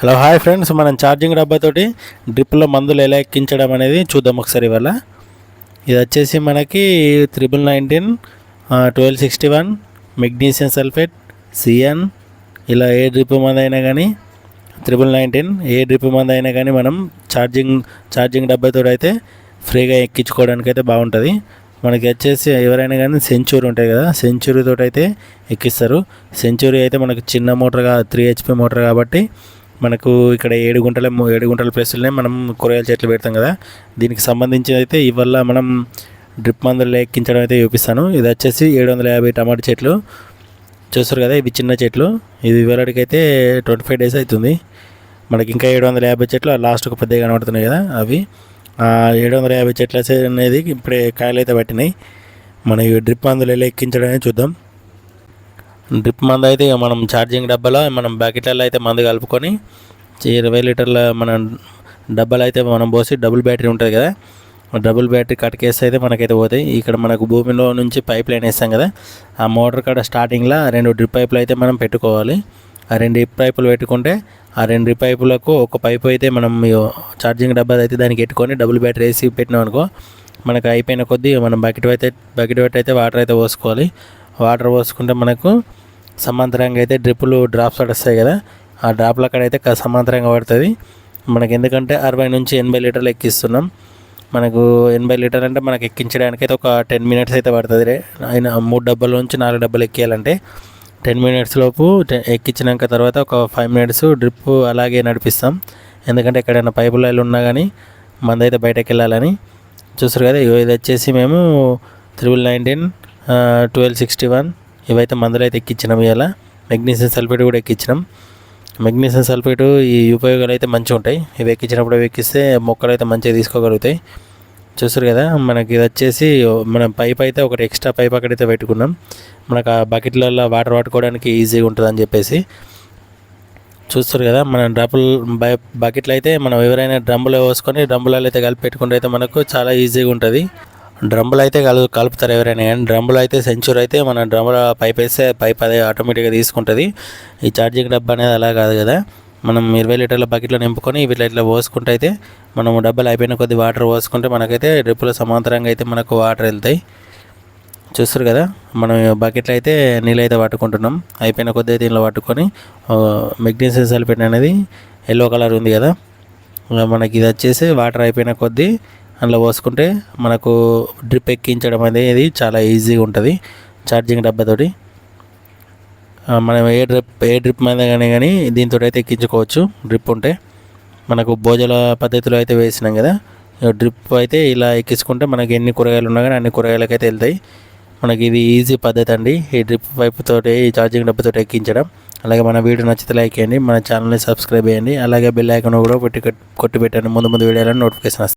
Hello hi friends. మనం charging డబ్బాతోటి డ్రిప్లో మందులు ఎలా ఎక్కించడం అనేది చూద్దాం ఒకసారి ఇవాళ. ఇది వచ్చేసి మనకి triple nineteen twelve sixty one magnesium sulphate CN. ఇలా ఏ డ్రిప్ మంది అయినా కానీ త్రిబుల్ నైన్టీన్ ఏ డ్రిప్ మంది అయినా కానీ మనం ఛార్జింగ్ ఛార్జింగ్ డబ్బాతో అయితే ఫ్రీగా ఎక్కించుకోవడానికి అయితే బాగుంటుంది. మనకి వచ్చేసి ఎవరైనా కానీ సెంచూరీ ఉంటాయి కదా సెంచూరీ అయితే ఎక్కిస్తారు. సెంచూరీ అయితే మనకు చిన్న మోటార్ త్రీ హెచ్పి మోటార్ కాబట్టి మనకు ఇక్కడ ఏడు గుంటల ఏడు గుంటల ప్లేస్లోనే మనం కూరగాయల చెట్లు పెడతాం కదా. దీనికి సంబంధించి అయితే ఇవల్ల మనం డ్రిప్ మందులు ఎక్కించడం అయితే చూపిస్తాను. ఇది వచ్చేసి ఏడు వందల యాభై టమాటా చెట్లు. చూస్తారు కదా ఇవి చిన్న చెట్లు. ఇది ఇవాళకైతే ట్వంటీ ఫైవ్ డేస్ అవుతుంది. మనకి ఇంకా ఏడు వందల యాభై చెట్లు లాస్ట్కు పెద్దగా కనబడుతున్నాయి కదా అవి. ఏడు వందల యాభై చెట్లు అనేది ఇప్పుడే కాయలు అయితే పట్టినాయి. మన ఈ డ్రిప్ మందులు ఎలా ఎక్కించడం చూద్దాం. డ్రిప్ మందు అయితే ఇక మనం ఛార్జింగ్ డబ్బాలో మనం బ్యాకెట్లలో అయితే మందు కలుపుకొని ఇరవై లీటర్ల మన డబ్బాలు అయితే మనం పోసి డబుల్ బ్యాటరీ ఉంటుంది కదా డబుల్ బ్యాటరీ కట్కేస్తే అయితే మనకైతే పోతాయి. ఇక్కడ మనకు భూమిలో నుంచి పైప్ లైన్ వేస్తాం కదా ఆ మోటార్ కాడ స్టార్టింగ్లో రెండు డ్రిప్ పైపులు అయితే మనం పెట్టుకోవాలి. ఆ రెండు డ్రిప్ పైపులు పెట్టుకుంటే ఆ రెండు డ్రిప్ పైపులకు ఒక పైపు అయితే మనం ఛార్జింగ్ డబ్బా అయితే దానికి పెట్టుకొని డబుల్ బ్యాటరీ వేసి పెట్టినాం అనుకో మనకు అయిపోయిన కొద్దీ మనం బకెట్ అయితే బకెట్ పెట్టి అయితే వాటర్ అయితే పోసుకోవాలి. వాటర్ పోసుకుంటే మనకు సమాంతరంగా అయితే డ్రిప్పులు డ్రాప్స్ పడేస్తాయి కదా. ఆ డ్రాప్ల అక్కడ అయితే సమాంతరంగా పడుతుంది. మనకి ఎందుకంటే అరవై నుంచి ఎనభై లీటర్లు ఎక్కిస్తున్నాం. మనకు ఎనభై లీటర్ అంటే మనకు ఎక్కించడానికి అయితే ఒక టెన్ మినిట్స్ అయితే పడుతుంది రే. అయినా మూడు డబ్బాల నుంచి నాలుగు డబ్బాలు ఎక్కియాలంటే టెన్ మినిట్స్ లోపు ఎక్కించినాక తర్వాత ఒక ఫైవ్ మినిట్స్ డ్రిప్ అలాగే నడిపిస్తాం. ఎందుకంటే ఎక్కడైనా పైపు లైన్లు ఉన్నా కానీ మందైతే బయటకు వెళ్ళాలని చూస్తారు కదా ఇది వచ్చేసి మేము triple nineteen twelve sixty one ఇవైతే మందులు అయితే ఎక్కించినాం ఇవాళ. మెగ్నీషియం సల్ఫేట్ కూడా ఎక్కించినాం మెగ్నీషియం సల్ఫేట్ ఈ ఉపయోగాలు అయితే మంచిగా ఉంటాయి. ఇవి ఎక్కించినప్పుడు ఎక్కిస్తే మొక్కలు అయితే మంచిగా తీసుకోగలుగుతాయి. చూస్తారు కదా మనకి ఇది వచ్చేసి మన పైప్ అయితే ఒకటి ఎక్స్ట్రా పైప్ అక్కడైతే పెట్టుకున్నాం. మనకు ఆ బకెట్లలో వాటర్ పట్టుకోవడానికి ఈజీగా ఉంటుందని చెప్పేసి. చూస్తారు కదా మన డ్రమ్ములు బకెట్లు అయితే మనం ఎవరైనా డ్రమ్ములో పోసుకొని డ్రమ్ములలో అయితే కలిపి పెట్టుకుంటే అయితే మనకు చాలా ఈజీగా ఉంటుంది. డ్రమ్ములు అయితే కలు కలుపుతారు ఎవరైనా కానీ. డ్రమ్ములు అయితే సెంచూర్ అయితే మన డ్రమ్ముల పైప్ వేస్తే పైప్ అదే ఆటోమేటిక్గా తీసుకుంటుంది. ఈ ఛార్జింగ్ డబ్బా అనేది అలా కాదు కదా. మనం ఇరవై లీటర్ల బకెట్లో నింపుకొని వీటిలో ఇట్లా పోసుకుంటే అయితే మనం డబ్బులు అయిపోయిన కొద్ది వాటర్ పోసుకుంటే మనకైతే డ్రిప్పుల సమాంతరంగా అయితే మనకు వాటర్ వెళ్తాయి. చూస్తారు కదా? మనం బకెట్లో అయితే నీళ్ళు అయితే పట్టుకుంటున్నాం. అయిపోయిన కొద్ది అయితే దీనిలో పట్టుకొని మెగ్నీషియం సల్ఫేట్ అనేది ఎల్లో కలర్ ఉంది కదా. మనకి ఇది వచ్చేసి వాటర్ అయిపోయిన కొద్దీ అందులో పోసుకుంటే మనకు డ్రిప్ ఎక్కించడం అనేది చాలా ఈజీగా ఉంటుంది ఛార్జింగ్ డబ్బాతోటి. మనం ఏ డ్రిప్ ఏ డ్రిప్ మీద కానీ కానీ దీంతో అయితే ఎక్కించుకోవచ్చు డ్రిప్ ఉంటే. మనకు భోజన పద్ధతిలో అయితే వేసినాం కదా డ్రిప్ అయితే ఇలా ఎక్కించుకుంటే మనకి ఎన్ని కూరగాయలు ఉన్నా కానీ అన్ని కూరగాయలకైతే అయితే వెళ్తాయి. మనకి ఇది ఈజీ పద్ధతి అండి ఈ డ్రిప్ వైపుతోటి ఈ ఛార్జింగ్ డబ్బుతో ఎక్కించడం. అలాగే మన వీడియో నచ్చితే లైక్ చేయండి మన ఛానల్ని సబ్స్క్రైబ్ చేయండి. అలాగే బెల్ ఐకాన్ కూడా పెట్టి కొట్టి పెట్టండి ముందు ముందు వీడియోలను నోటిఫికేషన్ వస్తాయి.